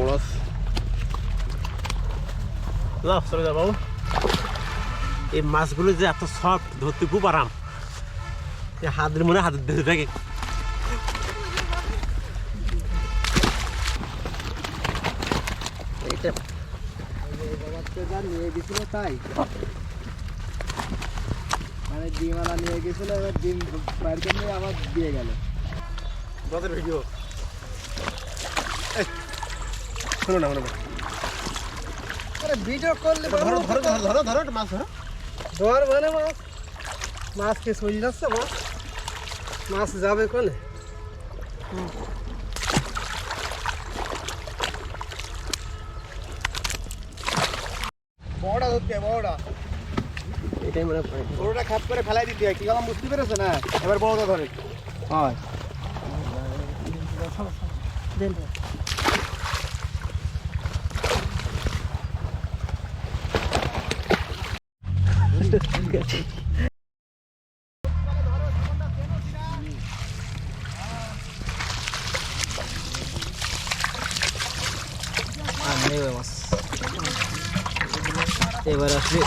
বড় মাছ যাও চলে যাও বাবু। এই মাছগুলো যে এত সফট ধরতে খুব আরাম। এই হাতের মনে হাতের ধরে থাকে। এইটা। নিয়ে গেছিল তাই মানে ডিমওয়ালা নিয়ে গেছিল এবার ডিম বাইর নিয়ে আবার দিয়ে গেল ভিডিও শোনো না শোনো না। আরে ভিডিও করলে ধরো ধরো ধরো মাছ ধরো। ধর মানে মাছ। মাছ কে চলে যাচ্ছে মাছ মাছ যাবে কোনে? বড়টা ধরতে বড়টা এটাই মনে বড়টা খাপ করে ফেলাই দিতে হয়। কি আমার বুঝতে পেরেছে না? এবার বড়টা ধরে। হয়। এবার আসবে